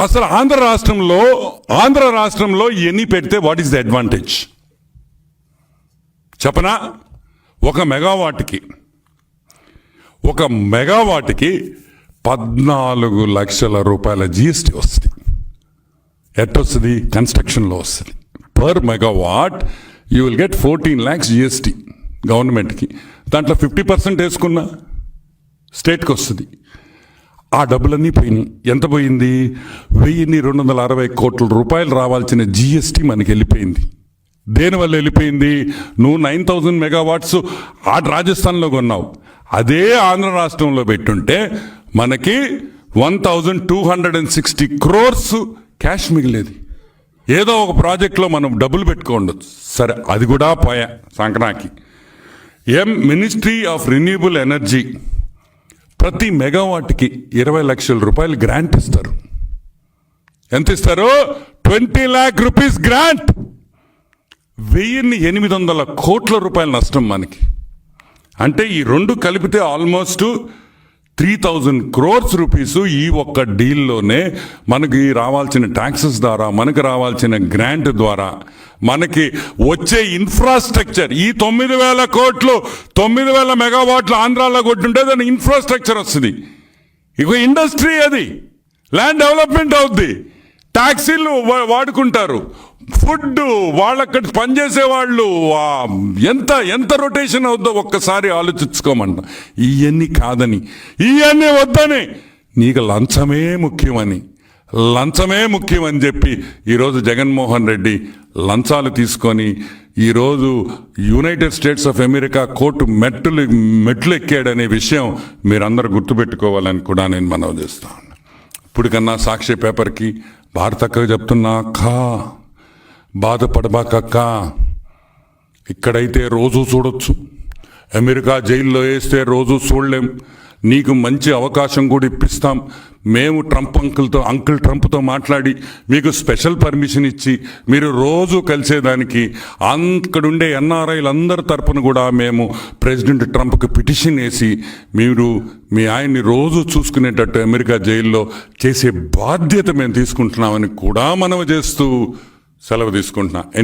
అసలు ఆంధ్ర రాష్ట్రంలో ఆంధ్ర రాష్ట్రంలో ఎన్ని పెడితే వాట్ ఈస్ ద అడ్వాంటేజ్ చెప్పనా? ఒక మెగావాట్కి ఒక మెగావాట్కి పద్నాలుగు లక్షల రూపాయల జిఎస్టీ వస్తుంది. ఎట్టొస్తుంది కన్స్ట్రక్షన్లో వస్తుంది. Per megawatt you will get fourteen lakhs GST గవర్నమెంట్కి దాంట్లో ఫిఫ్టీ పర్సెంట్ వేసుకున్నా స్టేట్కి వస్తుంది. ఆ డబ్బులన్నీ పోయినాయి. ఎంత పోయింది? వెయ్యిన్ని రెండు వందల అరవై కోట్ల రూపాయలు రావాల్సిన జిఎస్టీ మనకి వెళ్ళిపోయింది. దేనివల్ల వెళ్ళిపోయింది? నువ్వు నైన్ థౌజండ్ మెగావాట్స్ ఆ రాజస్థాన్లో కొన్నావు. అదే ఆంధ్ర రాష్ట్రంలో పెట్టుంటే మనకి one thousand two hundred and sixty crores cash మిగిలేది. ఏదో ఒక ప్రాజెక్ట్లో మనం డబ్బులు పెట్టుకోండొచ్చు సరే అది కూడా పోయా సంక్రాంతి ఎం మినిస్ట్రీ ఆఫ్ రిన్యూబుల్ ఎనర్జీ. ప్రతి మెగావాట్కి ఇరవై లక్షల రూపాయలు గ్రాంట్ ఇస్తారు. ఎంత ఇస్తారు? Twenty lakh rupees grant! వెయ్యిన్ని ఎనిమిది వందల కోట్ల రూపాయల నష్టం మనకి. అంటే ఈ రెండు కలిపితే almost three thousand crores rupees ఈ ఒక్క డీల్లోనే మనకి రావాల్సిన ట్యాక్సెస్ ద్వారా మనకు రావాల్సిన గ్రాంట్ ద్వారా మనకి వచ్చే ఇన్ఫ్రాస్ట్రక్చర్ ఈ తొమ్మిది వేల కోట్లు తొమ్మిది వేల మెగావాట్లు ఆంధ్రాలో కొట్టుంటే దాని ఇన్ఫ్రాస్ట్రక్చర్ వస్తుంది. ఇక ఇండస్ట్రీ అది. ల్యాండ్ డెవలప్మెంట్ అవుద్ది. ట్యాక్సీలు వా- వాడుకుంటారు. ఫుడ్ వాళ్ళక్కడ పనిచేసే వాళ్ళు ఎంత ఎంత రొటేషన్ అవుద్దో ఒక్కసారి ఆలోచించుకోమంట ఇవన్నీ కాదని ఇవన్నీ వద్దని నీకు లంచమే ముఖ్యమని లంచమే ముఖ్యమని చెప్పి ఈరోజు జగన్మోహన్ రెడ్డి లంచాలు తీసుకొని ఈరోజు United States of America court మెట్టులు మెట్లు ఎక్కాడనే విషయం మీరందరూ గుర్తుపెట్టుకోవాలని కూడా నేను మనవి చేస్తాను ఇప్పటికన్నా సాక్షి పేపర్కి భారతక్క చెప్తున్నా అక్క బాధపడబాకక్క ఇక్కడైతే రోజు చూడొచ్చు. అమెరికా జైల్లో వేస్తే రోజు చూడలేం. నీకు మంచి అవకాశం కూడా ఇప్పిస్తాం. మేము ట్రంప్ అంకుల్తో అంకుల్ ట్రంప్తో మాట్లాడి మీకు స్పెషల్ పర్మిషన్ ఇచ్చి మీరు రోజు కలిసేదానికి అక్కడుండే ఎన్ఆర్ఐలు అందరి తరపున కూడా మేము ప్రెసిడెంట్ ట్రంప్కి పిటిషన్ వేసి మీరు మీ ఆయన్ని రోజు చూసుకునేటట్టు అమెరికా జైల్లో చేసే బాధ్యత మేము తీసుకుంటున్నామని కూడా మనవి చేస్తూ సెలవు తీసుకుంటున్నా.